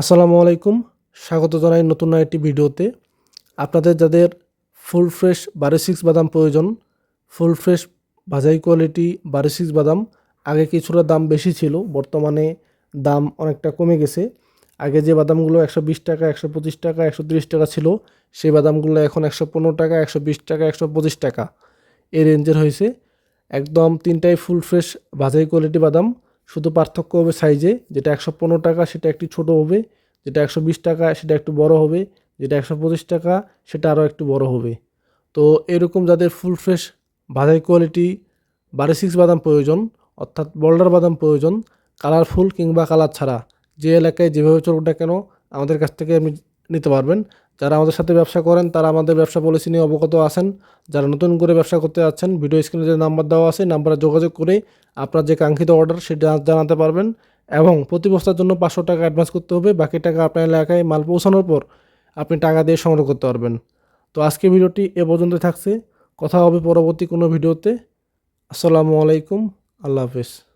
আসসালামু আলাইকুম। স্বাগত জানাই নতুন একটি ভিডিওতে। আপনাদের যাদের ফুল ফ্রেশ বারো সিক্স বাদাম প্রয়োজন, ফুল ফ্রেশ ভাজাই কোয়ালিটি বারো সিক্স বাদাম, আগে কিছুটা দাম বেশি ছিল, বর্তমানে দাম অনেকটা কমে গেছে। আগে যে বাদামগুলো একশো বিশ টাকা, একশো পঁচিশ টাকা, একশো তিরিশ টাকা ছিল, সেই বাদামগুলো এখন একশো পনেরো টাকা, একশো বিশ টাকা, একশো পঁচিশ টাকা। এই রেঞ্জের হয়েছে। একদম তিনটাই ফুল ফ্রেশ ভাজাই কোয়ালিটি বাদাম শুধু পার্থক্য হবে সাইজে যেটা একশো পনেরো টাকা সেটা একটু ছোট হবে, যেটা একশো বিশ টাকা সেটা একটু বড় হবে, যেটা একশো পঁচিশ টাকা সেটা আরও একটু বড় হবে। তো এরকম যাদের ফুল ফ্রেশ বাজাই কোয়ালিটি বারো সিক্স বাদাম প্রয়োজন, অর্থাৎ বোল্ডার বাদাম প্রয়োজন কালারফুল কিংবা কালার ছাড়া, যে এলাকায় যেভাবে চলুক না কেন, আমাদের কাছ থেকে আপনি নিতে পারবেন। যারা আমাদের সাথে ব্যবসা করেন, তারা আমাদের ব্যবসা পলিসি নিয়ে অবগত আছেন। যারা নতুন করে ব্যবসা করতে যাচ্ছেন, ভিডিও স্ক্রিনে যে নাম্বার দেওয়া আছে নাম্বারে যোগাযোগ করে আপনার যে কাঙ্ক্ষিত অর্ডার সেটা জানাতে পারবেন এবং প্রতি বস্তার জন্য পাঁচশো টাকা অ্যাডভান্স করতে হবে। বাকি টাকা আপনার এলাকায় মাল পৌঁছানোর পর আপনি টাকা দিয়ে সংগ্রহ করতে পারবেন। তো আজকে ভিডিওটি এ পর্যন্ত থাকছে। কথা হবে পরবর্তী কোনো ভিডিওতে। আসসালামু আলাইকুম। আল্লাহ হাফেজ।